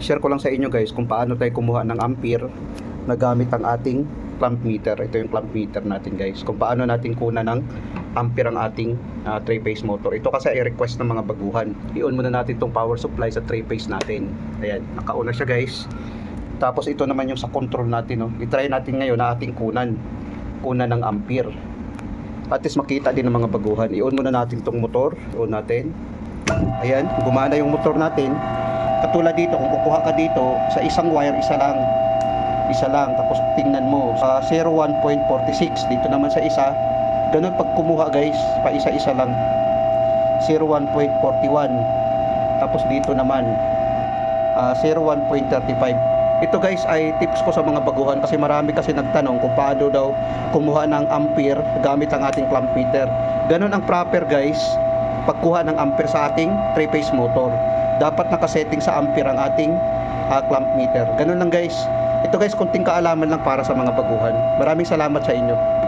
share ko lang sa inyo guys kung paano tayo kumuha ng ampere na gamit ang ating clamp meter. Ito yung clamp meter natin guys. Kung paano natin kuna ng ampere ang ating 3-phase motor. Ito kasi ay request ng mga baguhan. I-on muna natin itong power supply sa 3-phase natin. Ayan, nakauna siya guys. Tapos ito naman yung sa control natin. No? I-try natin ngayon na ating kunan. Kunan ng ampere. At least makita din ng mga baguhan. I-on muna natin itong motor. I-on natin. Ayan, gumana yung motor natin. Katulad dito, kung kukuha ka dito, sa isang wire, isa lang. Isa lang. Tapos tingnan mo, sa 01.46, dito naman sa isa. Ganun pag kumuha guys, pa isa-isa lang. 01.41. Tapos dito naman, ah, 01.35. Ito guys ay tips ko sa mga baguhan kasi marami kasi nagtanong kung paano daw kumuha ng ampere gamit ang ating clamp meter. Ganun ang proper guys pagkuha ng ampere sa ating 3-phase motor. Dapat nakasetting sa ampere ang ating ah, clamp meter. Ganun lang guys. Ito guys, kunting kaalaman lang para sa mga baguhan. Maraming salamat sa inyo.